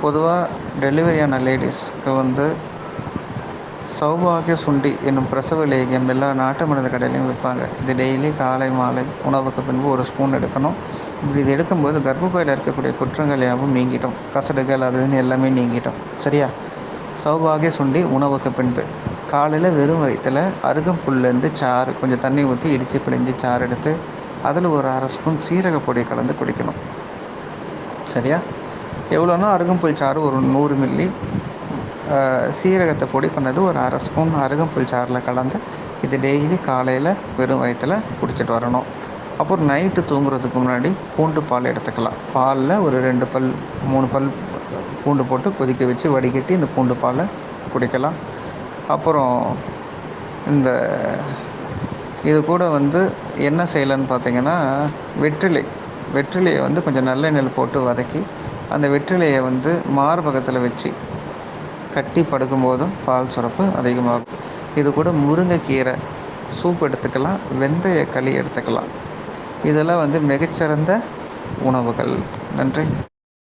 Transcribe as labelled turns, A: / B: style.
A: பொதுவாக டெலிவரியான லேடிஸ்க்கு வந்து சௌபாகிய சுண்டி என்னும் பிரசவ லேகியம் எல்லா நாட்டு மருந்து கடையிலையும் விற்பாங்க. இது டெய்லி காலை மாலை உணவுக்கு பின்பு ஒரு ஸ்பூன் எடுக்கணும். இப்படி இது எடுக்கும்போது கர்ப்பப்பையில் இருக்கக்கூடிய குற்றங்கள் யாவும் நீங்கிட்டோம் கசடுகள் அதுன்னு எல்லாமே நீங்கிட்டோம் சரியா? சௌபாகிய சுண்டி உணவுக்கு பின்பு. காலையில் வெறும் வயிற்றில் அருகம்புல்லேருந்து சாறு கொஞ்சம் தண்ணி ஊற்றி இடித்து பிழிஞ்சு சாறு எடுத்து அதில் ஒரு அரை ஸ்பூன் சீரக பொடி கலந்து குடிக்கணும். சரியா? எவ்வளோனா அருகம்புல் சாறு ஒரு நூறு மில்லி. சீரகத்தை பொடி பண்ணது ஒரு அரை ஸ்பூன் அருகம்புல் சாறில் கலந்து இது டெய்லி காலையில் வெறும் வயிற்றில் குடிச்சிட்டு வரணும். அப்புறம் நைட்டு தூங்குறதுக்கு முன்னாடி பூண்டு பால் எடுத்துக்கலாம். பாலில் ஒரு ரெண்டு பல் மூணு பல் பூண்டு போட்டு கொதிக்க வச்சு வடிகட்டி இந்த பூண்டு பாலை குடிக்கலாம். அப்புறம் இந்த இது கூட வந்து என்ன செய்யலான்னு பார்த்தீங்கன்னா வெற்றிலை. வெற்றிலையை வந்து கொஞ்சம் நல்லெண்ணெயில் போட்டு வதக்கி அந்த வெற்றிலையை வந்து மார்பகத்தில் வச்சு கட்டி படுக்கும்போதும் பால் சுரப்பு அதிகமாகும். இது கூட முருங்கைக்கீரை சூப் எடுத்துக்கலாம் வெந்தய களி எடுத்துக்கலாம். இதெல்லாம் வந்து மிகச்சிறந்த உணவுகள். நன்றி.